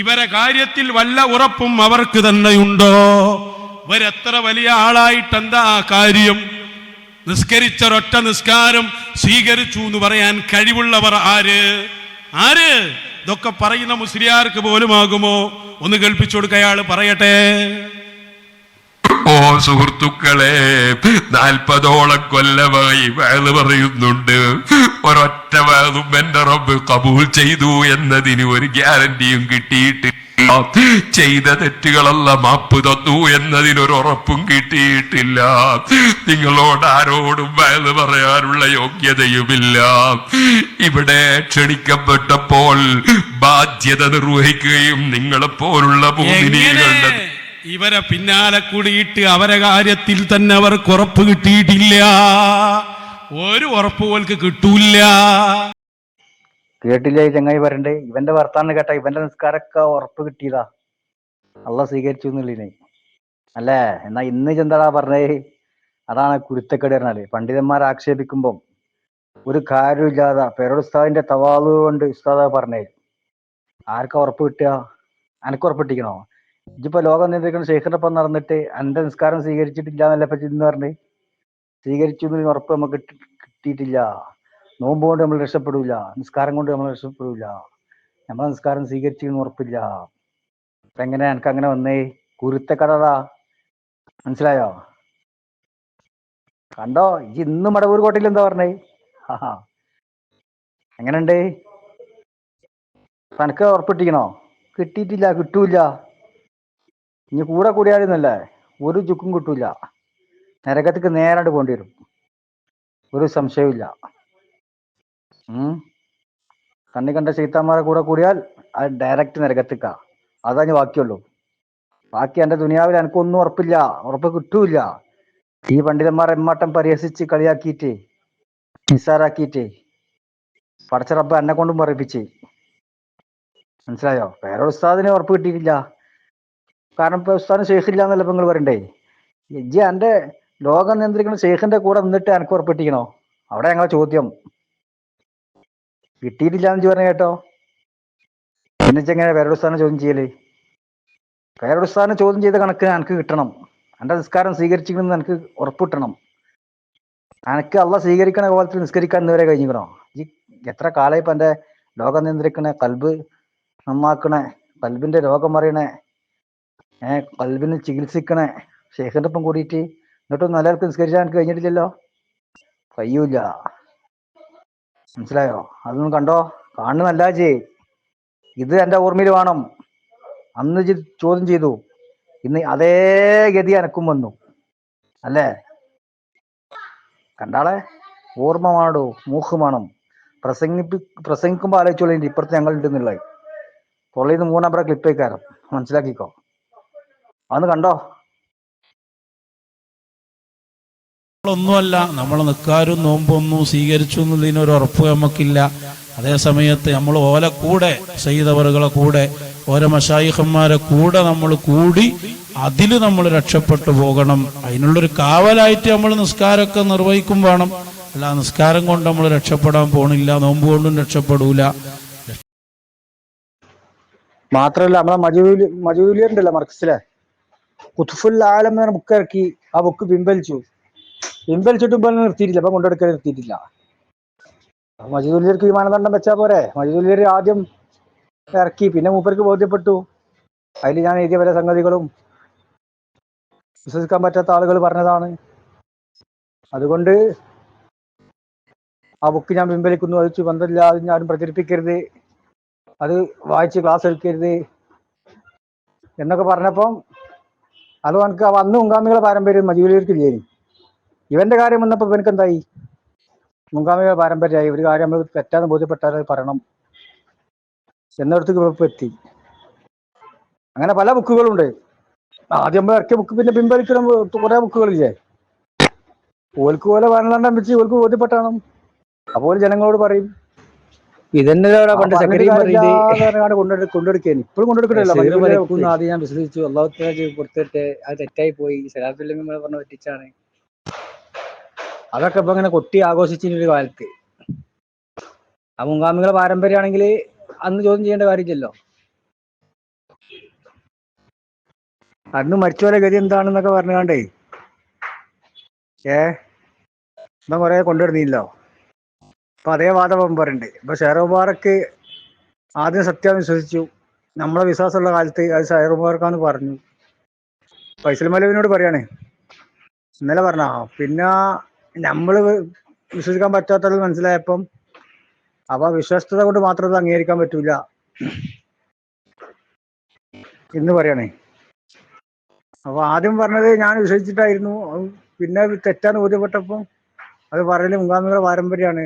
ഇവരെ കാര്യത്തിൽ വല്ല ഉറപ്പും അവർക്ക് തന്നെയുണ്ടോ? ഇവരെത്ര വലിയ ആളായിട്ട് എന്താ ആ കാര്യം? നിസ്കരിച്ചൊരൊറ്റ നിസ്കാരം സ്വീകരിച്ചു എന്ന് പറയാൻ കഴിവുള്ളവർ ആര്? ആര്? ഇതൊക്കെ പറയുന്ന മുസ്ലിയാർക്ക് പോലുമാകുമോ? ഒന്ന് കേൾപ്പിച്ചു കൊടുക്കയാൾ പറയട്ടെ. ഓ സുഹൃത്തുക്കളെ നാൽപ്പതോളം കൊല്ലമായി വേൾ പറയുന്നുണ്ട്. ഒരൊറ്റ വയതും എന്റെ റബ്ബ് കബൂൽ ചെയ്തു എന്നതിന് ഒരു ഗ്യാരണ്ടിയും കിട്ടിയിട്ട് ചെയ്ത തെറ്റുകളല്ല മാപ്പ് തന്നു എന്നതിനൊരു ഉറപ്പും കിട്ടിയിട്ടില്ല. നിങ്ങളോട് ആരോടും വയത് പറയാനുള്ള യോഗ്യതയുമില്ല. ഇവിടെ ക്ഷണിക്കപ്പെട്ടപ്പോൾ ബാധ്യത നിർവഹിക്കുകയും നിങ്ങളെപ്പോലുള്ള ഭൂമിനികളുടെ ഇവരെ പിന്നാലെ കൂടിയിട്ട് അവരെ കാര്യത്തിൽ തന്നെ അവർക്ക് ഉറപ്പ് കിട്ടിയിട്ടില്ല. ഒരു ഉറപ്പ് പോൽക്ക് കിട്ടൂല കേട്ടില്ല ചങ്ങായി പറയണ്ടേ? ഇവന്റെ വർത്താനം കേട്ട ഇവന്റെ നിസ്കാരൊക്കെ ഉറപ്പ് കിട്ടിയതാ. അള്ള സ്വീകരിച്ചു എന്നുള്ളിനെ അല്ലേ? എന്നാ ഇന്ന് ചെന്താടാ പറഞ്ഞേ? അതാണ് കുരുത്തക്കേട് പറഞ്ഞാൽ. പണ്ഡിതന്മാർ ആക്ഷേപിക്കുമ്പം ഒരു കാര്യമില്ലാതെ ഇല്ലാതെ ഉസ്താദിന്റെ തവാൾ കൊണ്ട് ഉസ്താദ പറഞ്ഞേ. ആർക്കാ ഉറപ്പ് കിട്ടുക? അനക്ക് ഉറപ്പിട്ടിക്കണോ ഇജിപ്പോ ലോകം നിയന്ത്രിക്കുന്ന ശേഖറിന്റെ ഒപ്പം നടന്നിട്ട് എന്റെ നിസ്കാരം സ്വീകരിച്ചിട്ടില്ല എന്നല്ല പറ്റി ഇന്ന് പറഞ്ഞ്? സ്വീകരിച്ചു എന്നൊരു ഉറപ്പ് നമുക്ക് കിട്ടി- കിട്ടിയിട്ടില്ല. നോമ്പ് കൊണ്ട് നമ്മൾ രക്ഷപ്പെടില്ല നിസ്കാരം കൊണ്ട് നമ്മൾ രക്ഷപ്പെടൂല. നമ്മളെ നിസ്കാരം സ്വീകരിച്ചു എന്ന് ഉറപ്പില്ല. എങ്ങനെ എനിക്ക് അങ്ങനെ വന്നേ? കുരുത്തക്കടതാ മനസ്സിലായോ? കണ്ടോ? ഈ ഇന്ന് മടവൂർ കോട്ടയിൽ എന്താ പറഞ്ഞേ? എങ്ങനെയുണ്ട്? തനക്ക് ഉറപ്പിട്ടിക്കണോ കിട്ടിയിട്ടില്ല കിട്ടൂല ഇനി കൂടെ കൂടിയായിരുന്നല്ലേ ഒരു ചുക്കും കിട്ടൂല. നരകത്തേക്ക് നേരാണ്ട് പോണ്ടി വരും. ഒരു സംശയവുമില്ല. ഉം. കണ്ണി കണ്ട ചീത്താന്മാരെ കൂടെ കൂടിയാൽ അത് ഡയറക്റ്റ് നരകത്തേക്കാ. അതാണ് ബാക്കിയുള്ളൂ. ബാക്കി എന്റെ ദുനിയാവിൽ എനിക്കൊന്നും ഉറപ്പില്ല. ഉറപ്പ് കിട്ടൂല ഈ പണ്ഡിതന്മാർ എമ്മാട്ടം പരിഹസിച്ച് കളിയാക്കിയിട്ട് നിസ്സാരാക്കിയിട്ട് പടച്ചറപ്പ എന്നെ കൊണ്ടും പറയിപ്പിച്ച്. മനസ്സിലായോ? വേറെ ഉസ്താദിനെ ഉറപ്പ് കിട്ടിയിട്ടില്ല. കാരണം ഇപ്പൊ ഉസ്താദിന് ഷെയ്ഖില്ല എന്നല്ല നിങ്ങൾ പറയണ്ടേ? ഇജ്ജി എന്റെ ലോകം നിയന്ത്രിക്കുന്ന ഷെയ്ഖിന്റെ കൂടെ നിന്നിട്ട് എനിക്ക് ഉറപ്പിട്ടിക്കണോ? അവിടെ ഞങ്ങളെ ചോദ്യം. കിട്ടിയിട്ടില്ല എന്ന് പറഞ്ഞു കേട്ടോ. എന്നുവെച്ചെങ്ങനെ പേരടുസ്ഥാനം ചോദ്യം ചെയ്യൽ? പേരടുസ്ഥാനം ചോദ്യം ചെയ്ത കണക്ക് എനിക്ക് കിട്ടണം. എന്റെ നിസ്കാരം സ്വീകരിച്ചിരിക്കണമെന്ന് എനിക്ക് ഉറപ്പിട്ടണം. എനിക്ക് അള്ള സ്വീകരിക്കണ കോലത്തിൽ നിസ്കരിക്കാൻ ഇന്നുവരെ കഴിഞ്ഞിരിക്കണോ ഈ എത്ര കാലമായി ഇപ്പൊ എന്റെ ലോകം നിയന്ത്രിക്കണേ? കൽബ് നന്നാക്കണേ? കൽബിന്റെ രോഗം അറിയണേ ഏഹ് കൽബിന് ചികിത്സിക്കണേ. ഷെയ്ഖിന്റെ ഒപ്പം കൂടിയിട്ട് എന്നിട്ടും നല്ലവർക്ക് നിസ്കരിച്ചാൽ എനിക്ക് കഴിഞ്ഞിട്ടില്ലല്ലോ? കഴിയൂല മനസ്സിലായോ? അതൊന്നും കണ്ടോ? കാണുന്നല്ല ജി. ഇത് എന്റെ ഓർമ്മയിൽ വേണം. അന്ന് ചോദ്യം ചെയ്തു. ഇന്ന് അതേ ഗതി അനക്കും വന്നു. അല്ലേ? കണ്ടാളെ? ഓർമ്മ വേണോ മൂക്ക് വേണം പ്രസംഗിപ്പി പ്രസംഗിക്കുമ്പോൾ ആലോചിച്ചോളൂ ഇപ്പുറത്ത് ഞങ്ങൾ ഉണ്ടെന്നുള്ളത്. തൊള്ളിയിൽ നിന്ന് മൂന്നാം പറ ക്ലിപ്പ് വെക്കാരം മനസ്സിലാക്കിക്കോ? അതൊന്ന് കണ്ടോ? ഒന്നുമല്ല നമ്മൾ നിൽക്കാരും നോമ്പൊന്നും സ്വീകരിച്ചു എന്നുള്ളതിനൊരു ഉറപ്പ് നമുക്കില്ല. അതേ സമയത്ത് നമ്മൾ ഓല കൂടെ ചെയ്തവറുകളെ കൂടെ ഓരോ മഷായിഹന്മാരെ കൂടെ നമ്മൾ കൂടി അതിൽ നമ്മൾ രക്ഷപ്പെട്ടു പോകണം. അതിനുള്ളൊരു കാവലായിട്ട് നമ്മൾ നിസ്കാരമൊക്കെ നിർവഹിക്കും വേണം. അല്ല നിസ്കാരം കൊണ്ട് നമ്മൾ രക്ഷപ്പെടാൻ പോണില്ല നോമ്പ് കൊണ്ടും രക്ഷപ്പെടൂല. മാത്രല്ല നമ്മളെ മജൂലി മജൂലിയർ ഉണ്ടല്ലോ കുത്തുഫുൽ ആലം എന്ന ബുക്ക് ഇറക്കി ആ ബുക്ക് പിൻവലിച്ചു. പിൻവലിച്ചിട്ടും ഇപ്പൊ നിർത്തിയിട്ടില്ല. ഇപ്പൊ കൊണ്ടെടുക്കാൻ നിർത്തിയിട്ടില്ല. മജിദുല്ലിയർക്ക് ഈ മാനദണ്ഡം വെച്ചാ പോരെ. മജിദുല്ലിയർ ആദ്യം ഇറക്കി. പിന്നെ മൂപ്പർക്ക് ബോധ്യപ്പെട്ടു. അതിൽ ഞാൻ എഴുതിയ പല സംഗതികളും വിശ്വസിക്കാൻ പറ്റാത്ത ആളുകൾ പറഞ്ഞതാണ്. അതുകൊണ്ട് ആ ബുക്ക് ഞാൻ പിൻവലിക്കുന്നു. അത് ബന്ധമില്ല അത് ആരും പ്രചരിപ്പിക്കരുത്. അത് വായിച്ച് ക്ലാസ് എടുക്കരുത് എന്നൊക്കെ പറഞ്ഞപ്പം അത് എനിക്ക് അന്ന് മുൻഗാമികളെ പാരമ്പര്യം മജൂലിയർക്കില്ലേ ഇവന്റെ കാര്യം വന്നപ്പോ ഇവനക്ക് എന്തായി? മുൻഗാമികളെ പാരമ്പര്യമായി. ഒരു കാര്യം നമ്മൾ തെറ്റാന്ന് ബോധ്യപ്പെട്ടാൽ പറയണം. എന്നിടത്തേക്ക് ഇപ്പൊ എത്തി. അങ്ങനെ പല ബുക്കുകളുണ്ട്. ആദ്യം നമ്മൾ ഇറക്കിയ ബുക്ക് പിന്നെ പിൻവലിക്കണം കുറെ ബുക്കുകളില്ലേ? ഓൽക്ക് പോലെ വരണം വെച്ച് ഓൽക്ക് ബോധ്യപ്പെട്ടാണ്. അപ്പോൾ ജനങ്ങളോട് പറയും ഇതന്നെ പണ്ട് ചക്കരിയും പറയുന്നത് കൊണ്ടെടുക്കാൻ ഇപ്പോഴും കൊണ്ടെടുക്കണല്ലോ സൈറ് മജൂലിയരെ മലക്കൂന്ന് ബുക്ക്. ആദ്യം ഞാൻ വിശ്വസിച്ചു. അള്ളാഹു പുറത്തിട്ട് അത് തെറ്റായി പോയി. സലാത്തുല്ലെങ്കിൽ പറഞ്ഞ പറ്റിച്ചാണ് അതൊക്കെ ഇപ്പൊ ഇങ്ങനെ കൊട്ടി ആഘോഷിച്ചിരുന്ന ഒരു കാലത്ത്. ആ മുൻഗാമികളെ പാരമ്പര്യമാണെങ്കിൽ അന്ന് ചോദ്യം ചെയ്യേണ്ട കാര്യമില്ലല്ലോ. അന്ന് മരിച്ചവരെ ഗതി എന്താണെന്നൊക്കെ പറഞ്ഞുകൊണ്ടേ. ഏ? എന്നാ കൊറേ കൊണ്ടുവരുന്നില്ലോ അപ്പൊ അതേ വാദം പറയണ്ട്. ഇപ്പൊ ഷെയർ ആദ്യം സത്യം വിശ്വസിച്ചു. നമ്മളെ വിശ്വാസമുള്ള കാലത്ത് അത് ഷെയർ പറഞ്ഞു. ഫൈസൽ മലവിനോട് പറയാണ്. ഇന്നലെ പറഞ്ഞ പിന്നെ നമ്മൾ വിശ്വസിക്കാൻ പറ്റാത്തത് മനസ്സിലായപ്പം അപ്പൊ വിശ്വസ്തത കൊണ്ട് മാത്രം അത് അംഗീകരിക്കാൻ പറ്റൂല. എന്ന് പറയണേ. അപ്പൊ ആദ്യം പറഞ്ഞത് ഞാൻ വിശ്വസിച്ചിട്ടായിരുന്നു. പിന്നെ തെറ്റാന്ന് ബോധ്യപ്പെട്ടപ്പം അത് പറയൽ മുങ്കാമിയുടെ പാരമ്പര്യമാണ്.